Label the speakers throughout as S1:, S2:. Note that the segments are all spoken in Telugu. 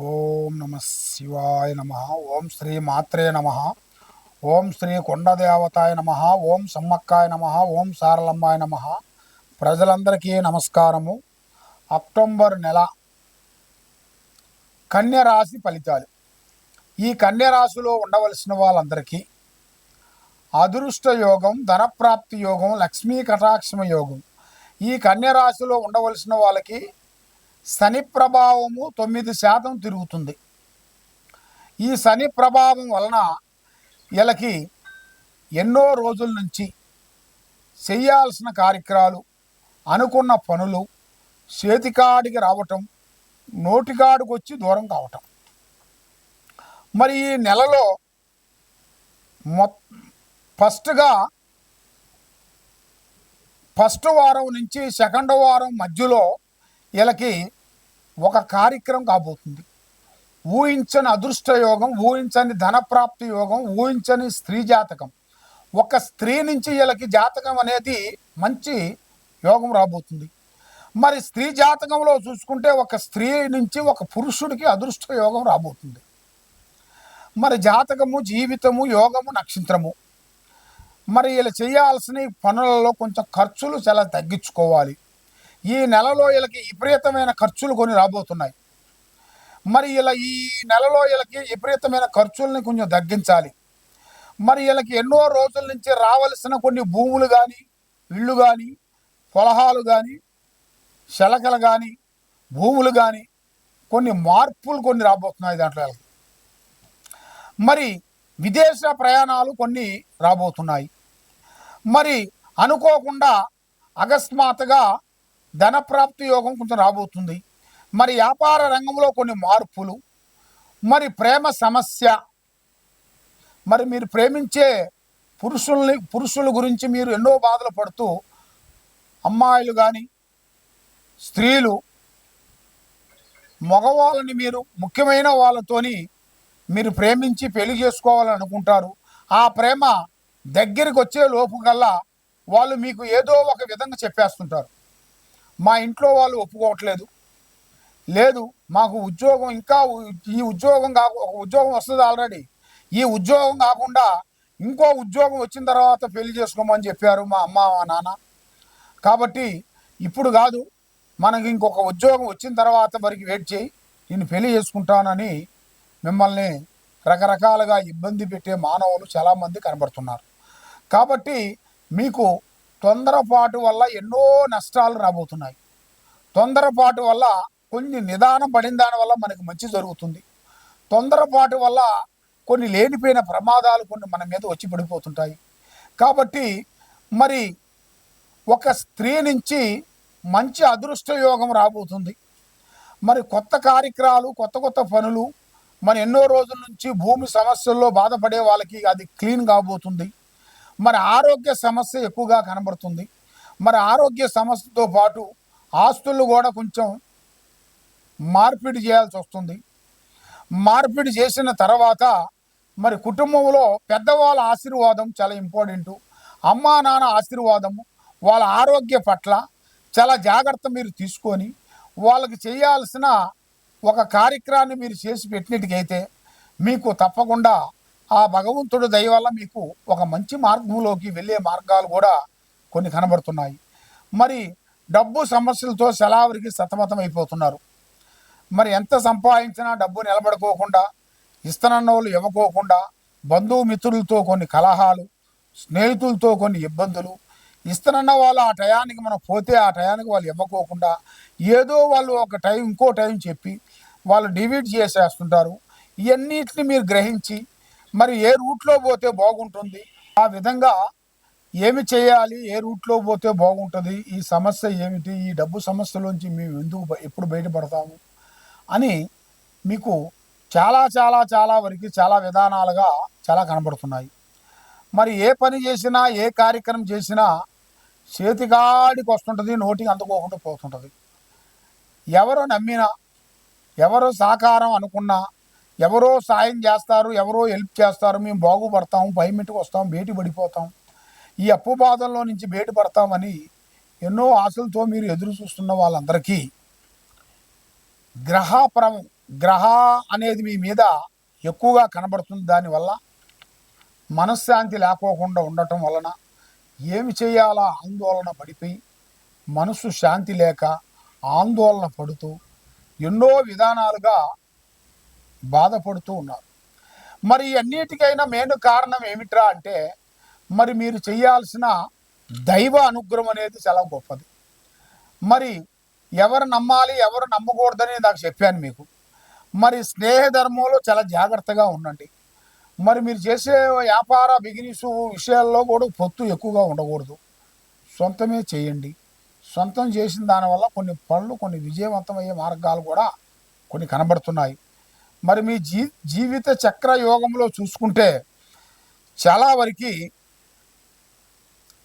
S1: ఓం నమ శివాయ నమ ఓం శ్రీ మాత్రే నమ ఓం శ్రీ కొండదేవతాయ నమ ఓం సమ్మక్కాయ నమ ఓం సారలమ్మాయ నమ. ప్రజలందరికీ నమస్కారము. అక్టోబర్ నెల కన్యరాశి ఫలితాలు. ఈ కన్యరాశిలో ఉండవలసిన వాళ్ళందరికీ అదృష్ట యోగం ధనప్రాప్తి యోగం లక్ష్మీ కటాక్షమ యోగం. ఈ కన్యరాశిలో ఉండవలసిన వాళ్ళకి శని ప్రభావము తొమ్మిది శాతం తిరుగుతుంది. ఈ శని ప్రభావం వలన వీళ్ళకి ఎన్నో రోజుల నుంచి చేయాల్సిన కార్యక్రమాలు అనుకున్న పనులు చేతికాడికి రావటం నోటికాడికి వచ్చి దూరం కావటం. మరి ఈ నెలలో మొ ఫస్ట్గా ఫస్ట్ వారం నుంచి సెకండ్ వారం మధ్యలో వీళ్ళకి ఒక కార్యక్రమం కాబోతుంది. ఊహించని అదృష్ట యోగం ఊహించని ధనప్రాప్తి యోగం ఊహించని స్త్రీ జాతకం. ఒక స్త్రీ నుంచి వీళ్ళకి జాతకం అనేది మంచి యోగం రాబోతుంది. మరి స్త్రీ జాతకంలో చూసుకుంటే ఒక స్త్రీ నుంచి ఒక పురుషుడికి అదృష్ట యోగం రాబోతుంది. మరి జాతకము జీవితము యోగము నక్షత్రము. మరి వీళ్ళు చేయాల్సిన పనులలో కొంచెం ఖర్చులు చాలా తగ్గించుకోవాలి. ఈ నెలలో వీళ్ళకి విపరీతమైన ఖర్చులు కొన్ని రాబోతున్నాయి. మరి ఇలా ఈ నెలలో వీళ్ళకి విపరీతమైన ఖర్చుల్ని కొంచెం తగ్గించాలి. మరి వీళ్ళకి ఎన్నో రోజుల నుంచి రావలసిన కొన్ని భూములు కానీ ఇళ్ళు కానీ పొలహాలు కానీ శలకలు కానీ భూములు కానీ కొన్ని మార్పులు కొన్ని రాబోతున్నాయి దాంట్లో వీళ్ళకి. మరి విదేశ ప్రయాణాలు కొన్ని రాబోతున్నాయి. మరి అనుకోకుండా అకస్మాత్తుగా ధనప్రాప్తి యోగం కొంచెం రాబోతుంది. మరి వ్యాపార రంగంలో కొన్ని మార్పులు మరి ప్రేమ సమస్య మరి మీరు ప్రేమించే పురుషుల్ని పురుషుల గురించి మీరు ఎన్నో బాధలు పడుతూ అమ్మాయిలు కానీ స్త్రీలు మగవాళ్ళని మీరు ముఖ్యమైన వాళ్ళతోని మీరు ప్రేమించి పెళ్ళి చేసుకోవాలని అనుకుంటారు. ఆ ప్రేమ దగ్గరికి వచ్చే లోపు కల్లా వాళ్ళు మీకు ఏదో ఒక విధంగా చెప్పేస్తుంటారు. మా ఇంట్లో వాళ్ళు ఒప్పుకోవట్లేదు. లేదు మాకు ఉద్యోగం ఇంకా ఈ ఉద్యోగం కాకు ఒక ఉద్యోగం వస్తుంది ఆల్రెడీ. ఈ ఉద్యోగం కాకుండా ఇంకో ఉద్యోగం వచ్చిన తర్వాత పెళ్ళి చేసుకోమని చెప్పారు మా అమ్మ మా నాన్న. కాబట్టి ఇప్పుడు కాదు మనకి ఇంకొక ఉద్యోగం వచ్చిన తర్వాత మరికి వెయిట్ చేయి నేను పెళ్ళి చేసుకుంటానని మిమ్మల్ని రకరకాలుగా ఇబ్బంది పెట్టే మానవులు చాలామంది కనబడుతున్నారు. కాబట్టి మీకు తొందరపాటు వల్ల ఎన్నో నష్టాలు రాబోతున్నాయి. తొందరపాటు వల్ల కొన్ని నిదానం పడిన దానివల్ల వల్ల మంచి జరుగుతుంది. తొందరపాటు వల్ల కొన్ని లేనిపోయిన ప్రమాదాలు కొన్ని మన మీద వచ్చి పడిపోతుంటాయి. కాబట్టి మరి ఒక స్త్రీ నుంచి మంచి అదృష్ట యోగం రాబోతుంది. మరి కొత్త కార్యక్రమాలు కొత్త కొత్త పనులు మరి ఎన్నో రోజుల నుంచి భూమి సమస్యల్లో బాధపడే వాళ్ళకి అది క్లీన్ కాబోతుంది. మరి ఆరోగ్య సమస్య ఎక్కువగా కనబడుతుంది. మరి ఆరోగ్య సమస్యతో పాటు ఆస్తులు కూడా కొంచెం మార్పిడి చేయాల్సి వస్తుంది. మార్పిడి చేసిన తర్వాత మరి కుటుంబంలో పెద్దవాళ్ళ ఆశీర్వాదం చాలా ఇంపార్టెంట్. అమ్మా నాన్న ఆశీర్వాదము వాళ్ళ ఆరోగ్య పట్ల చాలా జాగ్రత్త మీరు తీసుకొని వాళ్ళకి చేయాల్సిన ఒక కార్యక్రమాన్ని మీరు చేసి పెట్టినట్టుకైతే మీకు తప్పకుండా ఆ భగవంతుడు దయ వల్ల మీకు ఒక మంచి మార్గంలోకి వెళ్ళే మార్గాలు కూడా కొన్ని కనబడుతున్నాయి. మరి డబ్బు సమస్యలతో సెలావరికి సతమతం అయిపోతున్నారు. మరి ఎంత సంపాదించినా డబ్బు నిలబడుకోకుండా ఇస్తనన్న వాళ్ళు ఇవ్వకోకుండా బంధుమిత్రులతో కొన్ని కలహాలు స్నేహితులతో కొన్ని ఇబ్బందులు ఇస్తనన్న వాళ్ళు ఆ టయానికి మనం పోతే ఆ టయానికి వాళ్ళు ఇవ్వకోకుండా ఏదో వాళ్ళు ఒక టైం ఇంకో టైం చెప్పి వాళ్ళు డివీట్ చేసేస్తుంటారు. ఇవన్నిటిని మీరు గ్రహించి మరి ఏ రూట్లో పోతే బాగుంటుంది? ఆ విధంగా ఏమి చేయాలి? ఏ రూట్లో పోతే బాగుంటుంది? ఈ సమస్య ఏమిటి? ఈ డబ్బు సమస్యలోంచి మేము ఎందుకు ఎప్పుడు బయటపడతాము? అని మీకు చాలా చాలా చాలా వరకు చాలా విధానాలుగా చాలా కనబడుతున్నాయి. మరి ఏ పని చేసినా ఏ కార్యక్రమం చేసినా చేతికాడికి వస్తుంటుంది నోటికి అందుకోకుండా పోతుంటుంది. ఎవరు నమ్మినా ఎవరు సహకారం అనుకున్నా ఎవరో సాయం చేస్తారు ఎవరో హెల్ప్ చేస్తారు మేము బాగుపడతాం భయమిటికి వస్తాం బయటి పడిపోతాం. ఈ అప్పు బాధల్లో నుంచి బయటపడతామని ఎన్నో ఆశలతో మీరు ఎదురు చూస్తున్న వాళ్ళందరికీ గ్రహ ప్ర గ్రహ అనేది మీ మీద ఎక్కువగా కనబడుతుంది. దానివల్ల మనశ్శాంతి లేకోకుండా ఉండటం వలన ఏమి చేయాలా ఆందోళన పడిపోయి మనసు శాంతి లేక ఆందోళన పడుతూ ఎన్నో విధానాలుగా బాధపడుతూ ఉన్నారు. మరి అన్నిటికైనా మెయిన్ కారణం ఏమిట్రా అంటే మరి మీరు చేయాల్సిన దైవ అనుగ్రహం అనేది చాలా గొప్పది. మరి ఎవరు నమ్మాలి ఎవరు నమ్మకూడదని నాకు చెప్పాను మీకు. మరి స్నేహ ధర్మంలో చాలా జాగ్రత్తగా ఉండండి. మరి మీరు చేసే వ్యాపార బిజినెస్ విషయాల్లో కూడా పొత్తు ఎక్కువగా ఉండకూడదు. సొంతమే చేయండి. సొంతం చేసిన దానివల్ల కొన్ని పనులు కొన్ని విజయవంతమయ్యే మార్గాలు కూడా కొన్ని కనబడుతున్నాయి. మరి మీ జీ జీవిత చక్ర యోగంలో చూసుకుంటే చాలా వరకు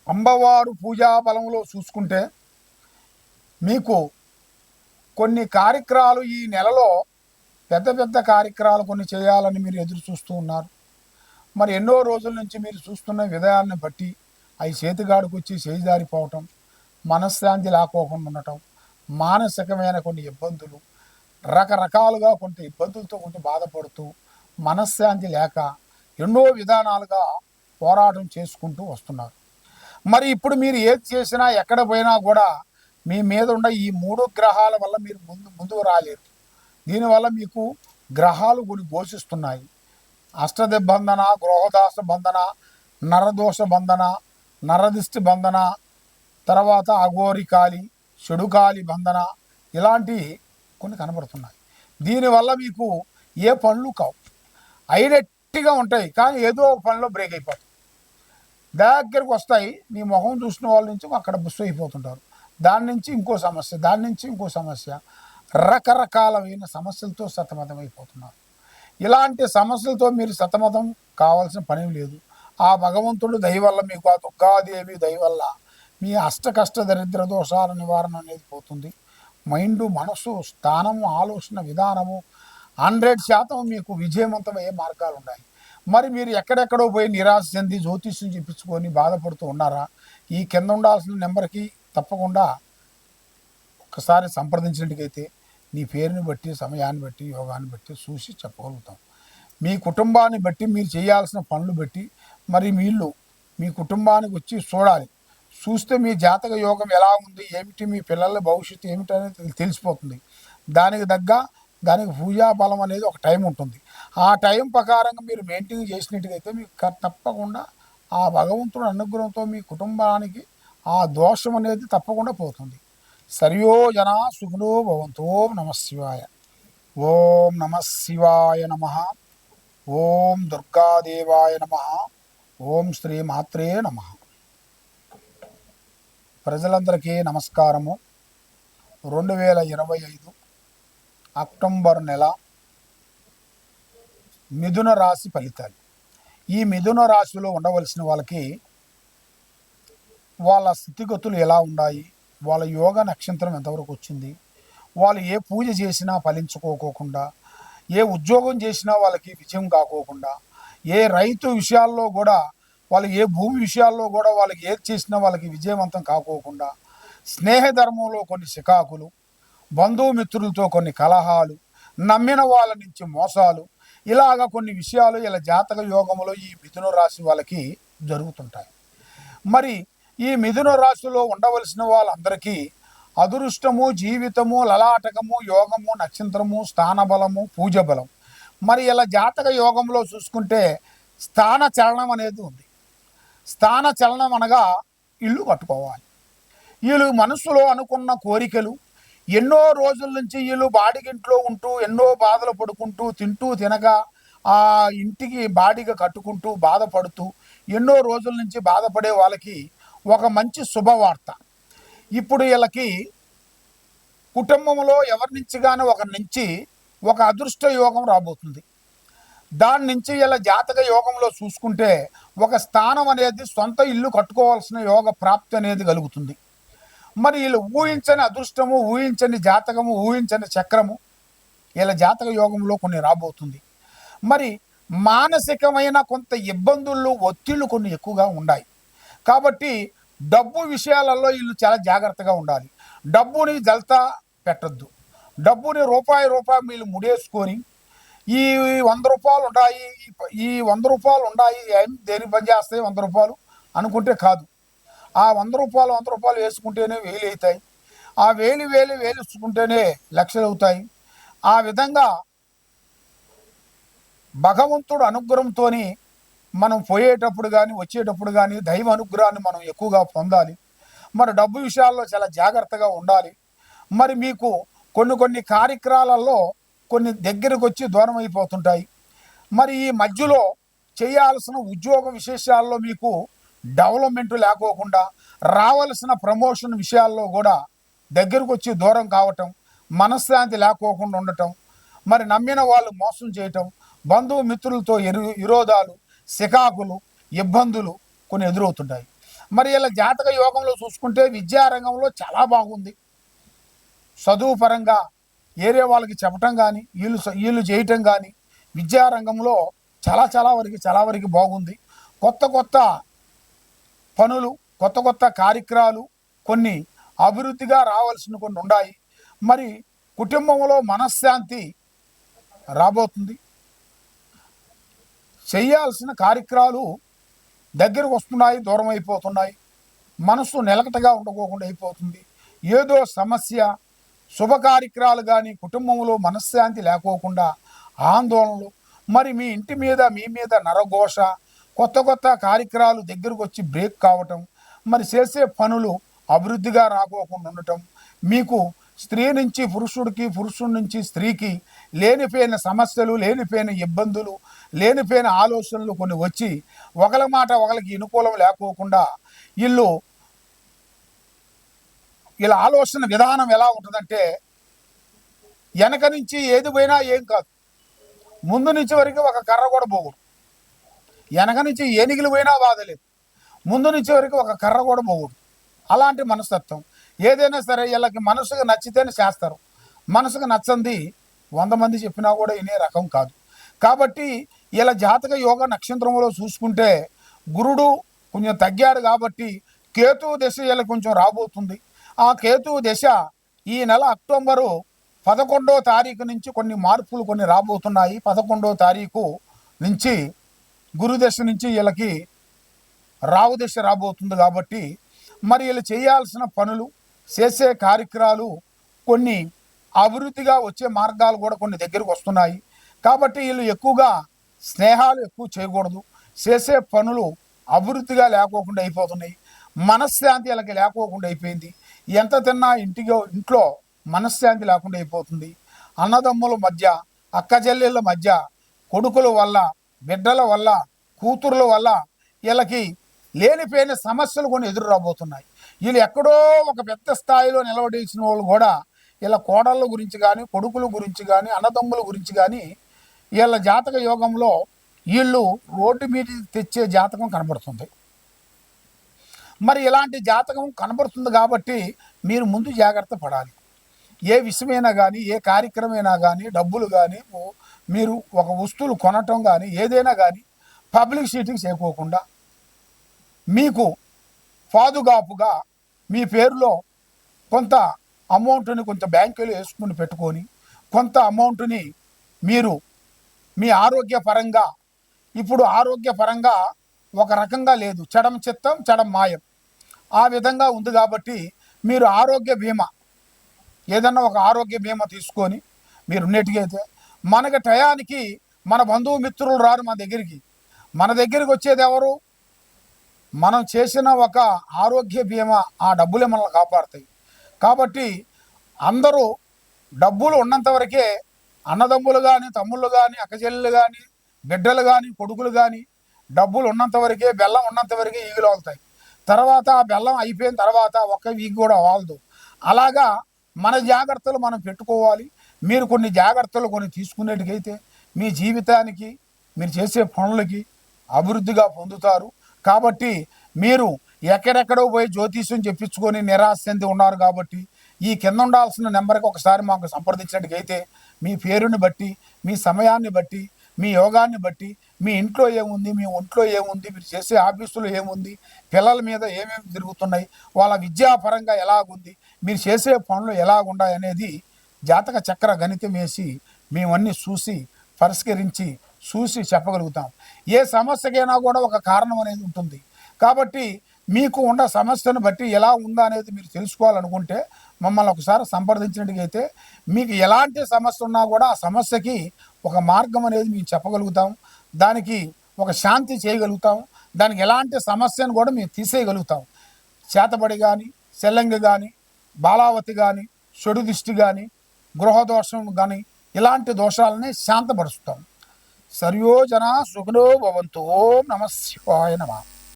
S1: అమ్మవారు పూజా బలంలో చూసుకుంటే మీకు కొన్ని కార్యక్రమాలు ఈ నెలలో పెద్ద పెద్ద కార్యక్రమాలు కొన్ని చేయాలని మీరు ఎదురు చూస్తూ ఉన్నారు. మరి ఎన్నో రోజుల నుంచి మీరు చూస్తున్న విధానాన్ని బట్టి అవి చేతిగాడికి వచ్చి మనశ్శాంతి లేకోకుండా ఉండటం మానసికమైన కొన్ని ఇబ్బందులు రకరకాలుగా కొంత ఇబ్బందులతో కొంచెం బాధపడుతూ మనశ్శాంతి లేక ఎన్నో విధానాలుగా పోరాటం చేసుకుంటూ వస్తున్నారు. మరి ఇప్పుడు మీరు ఏది చేసినా ఎక్కడ పోయినా కూడా మీ మీద ఉన్న ఈ మూడు గ్రహాల వల్ల మీరు ముందు ముందుకు రాలేరు. దీనివల్ల మీకు గ్రహాలు కొన్ని ఘోషిస్తున్నాయి. అష్టదిబంధన గృహదాస బంధన నరదోష బంధన నరదిష్టి బంధన తర్వాత అఘోరికాలి చెడుకాలి బంధన ఇలాంటి కొన్ని కనబడుతున్నాయి. దీనివల్ల మీకు ఏ పనులు కావు. అయినట్టుగా ఉంటాయి కానీ ఏదో ఒక పనిలో బ్రేక్ అయిపోతుంది దగ్గరకు వస్తాయి నీ ముఖం చూసిన వాళ్ళ నుంచి అక్కడ బుస్ అయిపోతుంటారు. దాని నుంచి ఇంకో సమస్య దాని నుంచి ఇంకో సమస్య. రకరకాలమైన సమస్యలతో సతమతం అయిపోతున్నారు. ఇలాంటి సమస్యలతో మీరు సతమతం కావాల్సిన పని లేదు. ఆ భగవంతుడు దయ వల్ల మీకు ఆ దుర్గాదేవి దయ వల్ల మీ అష్ట కష్ట దరిద్ర దోషాల నివారణ అనేది పోతుంది. మైండ్ మనసు స్థానము ఆలోచన విధానము హండ్రెడ్ శాతం మీకు విజయవంతమయ్యే మార్గాలు ఉన్నాయి మరి మీరు ఎక్కడెక్కడో పోయి నిరాశ చెంది జ్యోతిష్యం చెప్పించుకొని బాధపడుతూ ఉన్నారా? ఈ కింద ఉండాల్సిన నెంబర్కి తప్పకుండా ఒక్కసారి సంప్రదించినట్టుకైతే నీ పేరుని బట్టి సమయాన్ని బట్టి యోగాన్ని బట్టి చూసి చెప్పగలుగుతాం. మీ కుటుంబాన్ని బట్టి మీరు చేయాల్సిన పనులు బట్టి మరి వీళ్ళు మీ కుటుంబానికి వచ్చి చూడాలి. చూస్తే మీ జాతక యోగం ఎలా ఉంది? ఏమిటి? మీ పిల్లల భవిష్యత్తు ఏమిటి అనేది తెలిసిపోతుంది. దానికి తగ్గ దానికి పూజా బలం అనేది ఒక టైం ఉంటుంది. ఆ టైం ప్రకారంగా మీరు మెయింటైన్ చేసినట్టుగైతే మీకు తప్పకుండా ఆ భగవంతుడు అనుగ్రహంతో మీ కుటుంబానికి ఆ దోషం అనేది తప్పకుండా పోతుంది. సర్యో జన సుఖినో భవంతు. ఓం నమ శివాయ. ఓం నమ శివాయ నమ. ఓం దుర్గాదేవాయ నమ. ఓం శ్రీ మాత్రే నమ. ప్రజలందరికీ నమస్కారము. రెండు వేల ఇరవై ఐదు అక్టోబర్ నెల మిథున రాశి ఫలితాలు. ఈ మిథున రాశిలో ఉండవలసిన వాళ్ళకి వాళ్ళ స్థితిగతులు ఎలా ఉన్నాయి? వాళ్ళ యోగ నక్షత్రం ఎంతవరకు వచ్చింది? వాళ్ళు ఏ పూజ చేసినా ఫలించుకోకోకుండా ఏ ఉద్యోగం చేసినా వాళ్ళకి విజయం కాకోకుండా ఏ రైతు విషయాల్లో కూడా వాళ్ళు ఏ భూమి విషయాల్లో కూడా వాళ్ళకి ఏది చేసినా వాళ్ళకి విజయవంతం కాకోకుండా స్నేహ ధర్మంలో కొన్ని సికాకులు బంధుమిత్రులతో కొన్ని కలహాలు నమ్మిన వాళ్ళ నుంచి మోసాలు ఇలాగ కొన్ని విషయాలు ఇలా జాతక యోగంలో ఈ మిథున రాశి వాళ్ళకి జరుగుతుంటాయి. మరి ఈ మిథున రాశిలో ఉండవలసిన వాళ్ళందరికీ అదృష్టము జీవితము లలాటకము యోగము నక్షత్రము స్థానబలము పూజ బలం మరి ఇలా జాతక యోగంలో చూసుకుంటే స్థాన చలనం అనేది ఉంది. స్థాన చలనం అనగా ఇల్లు కట్టుకోవాలి. వీళ్ళు మనసులో అనుకున్న కోరికలు ఎన్నో రోజుల నుంచి వీళ్ళు బాడిగింట్లో ఉంటూ ఎన్నో బాధలు పడుకుంటూ తింటూ తినగా ఆ ఇంటికి బాడిగ కట్టుకుంటూ బాధపడుతూ ఎన్నో రోజుల నుంచి బాధపడే వాళ్ళకి ఒక మంచి శుభవార్త. ఇప్పుడు వీళ్ళకి కుటుంబంలో ఎవరి నుంచి కానీ ఒకరి నుంచి ఒక అదృష్ట యోగం రాబోతుంది. దాని నుంచి ఇలా జాతక యోగంలో చూసుకుంటే ఒక స్థానం అనేది సొంత ఇల్లు కట్టుకోవాల్సిన యోగ ప్రాప్తి అనేది కలుగుతుంది. మరి వీళ్ళు ఊహించని అదృష్టము ఊహించని జాతకము ఊహించని చక్రము ఇలా జాతక యోగంలో కొన్ని రాబోతుంది. మరి మానసికమైన కొంత ఇబ్బందులు ఒత్తిళ్ళు కొన్ని ఎక్కువగా ఉన్నాయి కాబట్టి డబ్బు విషయాలలో వీళ్ళు చాలా జాగ్రత్తగా ఉండాలి. డబ్బుని జల్తా పెట్టద్దు. డబ్బుని రూపాయి రూపాయి వీళ్ళు ముడేసుకొని ఈ వంద రూపాయలు ఉంటాయి ఈ వంద రూపాయలు ఉన్నాయి ఏం దేనికి పని చేస్తాయి వంద రూపాయలు అనుకుంటే కాదు. ఆ వంద రూపాయలు వంద రూపాయలు వేసుకుంటేనే వేలు అవుతాయి. ఆ వేలు వేలు వేలుచుకుంటేనే లక్షలు అవుతాయి. ఆ విధంగా భగవంతుడు అనుగ్రహంతో మనం పోయేటప్పుడు కానీ వచ్చేటప్పుడు కానీ దైవ అనుగ్రహాన్ని మనం ఎక్కువగా పొందాలి. మరి డబ్బు విషయాల్లో చాలా జాగ్రత్తగా ఉండాలి. మరి మీకు కొన్ని కొన్ని కార్యక్రమాలలో కొన్ని దగ్గరకు వచ్చి దూరం అయిపోతుంటాయి మరి ఈ మధ్యలో చేయాల్సిన ఉద్యోగ విశేషాల్లో మీకు డెవలప్మెంట్ లేకోకుండా రావలసిన ప్రమోషన్ విషయాల్లో కూడా దగ్గరకు వచ్చి దూరం కావటం మనశ్శాంతి లేకోకుండా ఉండటం మరి నమ్మిన వాళ్ళు మోసం చేయటం బంధువు మిత్రులతో ఎరు విరోధాలు సికాకులు ఇబ్బందులు కొన్ని ఎదురవుతుంటాయి. మరి ఇలా జాతక యోగంలో చూసుకుంటే విద్యారంగంలో చాలా బాగుంది. చదువు పరంగా ఏరియా వాళ్ళకి చెప్పటం కానీ వీళ్ళు వీళ్ళు చేయటం కానీ విద్యారంగంలో చాలా చాలా వరకు చాలా వరకు బాగుంది. కొత్త కొత్త పనులు కొత్త కొత్త కార్యక్రమాలు కొన్ని అభివృద్ధిగా రావాల్సిన కొన్ని ఉన్నాయి మరి కుటుంబంలో మనశ్శాంతి రాబోతుంది. చేయాల్సిన కార్యక్రమాలు దగ్గరకు వస్తున్నాయి దూరం అయిపోతున్నాయి. మనసు నిలకటగా ఉండకోకుండా అయిపోతుంది. ఏదో సమస్య శుభ కార్యక్రమాలు కానీ కుటుంబంలో మనశ్శాంతి లేకోకుండా ఆందోళనలు మరి మీ ఇంటి మీద మీ మీద నరఘోష కొత్త కొత్త కార్యక్రమాలు దగ్గరకు వచ్చి బ్రేక్ కావటం మరి చేసే పనులు అభివృద్ధిగా రాకోకుండా ఉండటం మీకు స్త్రీ నుంచి పురుషుడికి పురుషుడి నుంచి స్త్రీకి లేనిపోయిన సమస్యలు లేనిపోయిన ఇబ్బందులు లేనిపోయిన ఆలోచనలు కొన్ని వచ్చి ఒకల మాట ఒకరికి అనుకూలం లేకోకుండా వీళ్ళు వీళ్ళ ఆలోచన విధానం ఎలా ఉంటుందంటే వెనక నుంచి ఏది పోయినా ఏం కాదు. ముందు నుంచి వరకు ఒక కర్ర కూడా పోకూడదు. వెనక నుంచి ఏనిగిలు పోయినా బాధలేదు. ముందు నుంచి వరకు ఒక కర్ర కూడా పోకూడదు. అలాంటి మనస్తత్వం. ఏదైనా సరే వీళ్ళకి మనసుకు నచ్చితేనే చేస్తారు. మనసుకు నచ్చంది వంద మంది చెప్పినా కూడా వినే రకం కాదు. కాబట్టి ఇలా జాతక యోగ నక్షత్రంలో చూసుకుంటే గురుడు కొంచెం తగ్గాడు కాబట్టి కేతు దశ వీళ్ళకి కొంచెం రాబోతుంది. ఆ కేతువు దశ ఈ నెల అక్టోబరు పదకొండో తారీఖు నుంచి కొన్ని మార్పులు కొన్ని రాబోతున్నాయి. పదకొండో తారీఖు నుంచి గురుదశ నుంచి వీళ్ళకి రావు దశ రాబోతుంది కాబట్టి మరి వీళ్ళు చేయాల్సిన పనులు చేసే కార్యక్రమాలు కొన్ని అభివృద్ధిగా వచ్చే మార్గాలు కూడా కొన్ని దగ్గరకు వస్తున్నాయి. కాబట్టి వీళ్ళు ఎక్కువగా స్నేహాలు ఎక్కువ చేయకూడదు. చేసే పనులు అభివృద్ధిగా లేకోకుండా అయిపోతున్నాయి. మనశ్శాంతి వీళ్ళకి లేకోకుండా అయిపోయింది. ఎంత తిన్నా ఇంటికి ఇంట్లో మనశ్శాంతి లేకుండా అయిపోతుంది. అన్నదమ్ముల మధ్య అక్కచెల్లెళ్ళ మధ్య కొడుకుల వల్ల బిడ్డల వల్ల కూతుర్ల వల్ల వీళ్ళకి లేనిపోయిన సమస్యలు కొన్ని ఎదురు రాబోతున్నాయి. వీళ్ళు ఎక్కడో ఒక పెద్ద స్థాయిలో నిలబడేసిన వాళ్ళు కూడా వీళ్ళ కోడళ్ళ గురించి కానీ కొడుకుల గురించి కానీ అన్నదమ్ముల గురించి కానీ వీళ్ళ జాతక యోగంలో వీళ్ళు రోడ్డు మీద తెచ్చే జాతకం కనబడుతుంది. మరి ఇలాంటి జాతకం కనబడుతుంది కాబట్టి మీరు ముందు జాగ్రత్త పడాలి. ఏ విషయమైనా కానీ ఏ కార్యక్రమైనా కానీ డబ్బులు కానీ మీరు ఒక వస్తువులు కొనటం కానీ ఏదైనా కానీ పబ్లిక్ సీటింగ్ చేయకోకుండా మీకు పాదుగాపుగా మీ పేరులో కొంత అమౌంట్ని కొంత బ్యాంకులో వేసుకుని పెట్టుకొని కొంత అమౌంట్ని మీరు మీ ఆరోగ్యపరంగా ఇప్పుడు ఆరోగ్యపరంగా ఒక రకంగా లేదు. చెడం చిత్తం చెడం మాయం. ఆ విధంగా ఉంది కాబట్టి మీరు ఆరోగ్య బీమా ఏదన్నా ఒక ఆరోగ్య బీమా తీసుకొని మీరు ఉన్నట్టుగైతే మనకి టయానికి మన బంధువు మిత్రులు రారు మన దగ్గరికి. మన దగ్గరికి వచ్చేది ఎవరు? మనం చేసిన ఒక ఆరోగ్య బీమా ఆ డబ్బులే మనల్ని కాపాడుతాయి. కాబట్టి అందరూ డబ్బులు ఉన్నంత వరకే అన్నదమ్ములు కానీ తమ్ముళ్ళు కానీ అక్కచెల్లెలు కానీ బిడ్డలు కానీ కొడుకులు కానీ డబ్బులు ఉన్నంత వరకే బెల్లం ఉన్నంత వరకే ఈగులు అవుతాయి. తర్వాత ఆ బెల్లం అయిపోయిన తర్వాత ఒక్క వీక్ కూడా వాలదు. అలాగా మన జాగ్రత్తలు మనం పెట్టుకోవాలి. మీరు కొన్ని జాగ్రత్తలు కొన్ని తీసుకునేటికైతే మీ జీవితానికి మీరు చేసే పనులకి అభివృద్ధిగా పొందుతారు. కాబట్టి మీరు ఎక్కడెక్కడో పోయి జ్యోతిష్యం చెప్పించుకొని నిరాశ చెంది ఉన్నారు కాబట్టి ఈ కింద ఉండాల్సిన నెంబర్కి ఒకసారి మాకు సంప్రదించినట్టుకైతే మీ పేరుని బట్టి మీ సమయాన్ని బట్టి మీ యోగాన్ని బట్టి మీ ఇంట్లో ఏముంది మీ ఒంట్లో ఏముంది మీరు చేసే ఆఫీసులో ఏముంది పిల్లల మీద ఏమేమి తిరుగుతున్నాయి వాళ్ళ విద్యాపరంగా ఎలాగుంది మీరు చేసే పనులు ఎలాగున్నాయి అనేది జాతక చక్ర గణితం వేసి మేమన్నీ చూసి పరిష్కరించి చూసి చెప్పగలుగుతాం. ఏ సమస్యకైనా కూడా ఒక కారణం అనేది ఉంటుంది. కాబట్టి మీకు ఉన్న సమస్యను బట్టి ఎలా ఉందా అనేది మీరు తెలుసుకోవాలనుకుంటే మమ్మల్ని ఒకసారి సంప్రదించినట్టుగైతే మీకు ఎలాంటి సమస్య ఉన్నా కూడా ఆ సమస్యకి ఒక మార్గం అనేది మేము చెప్పగలుగుతాం. దానికి ఒక శాంతి చేయగలుగుతాం. దానికి ఎలాంటి సమస్యను కూడా మేము తీసేయగలుగుతాం. చేతబడి కానీ సెల్లంగి కానీ బాలావతి కానీ చెడు దిష్టి కానీ గృహదోషం కానీ ఇలాంటి దోషాలని శాంతపరుస్తాం. సర్యోజన సుఖనో భవంతు. ఓం నమ శివాయ నమ.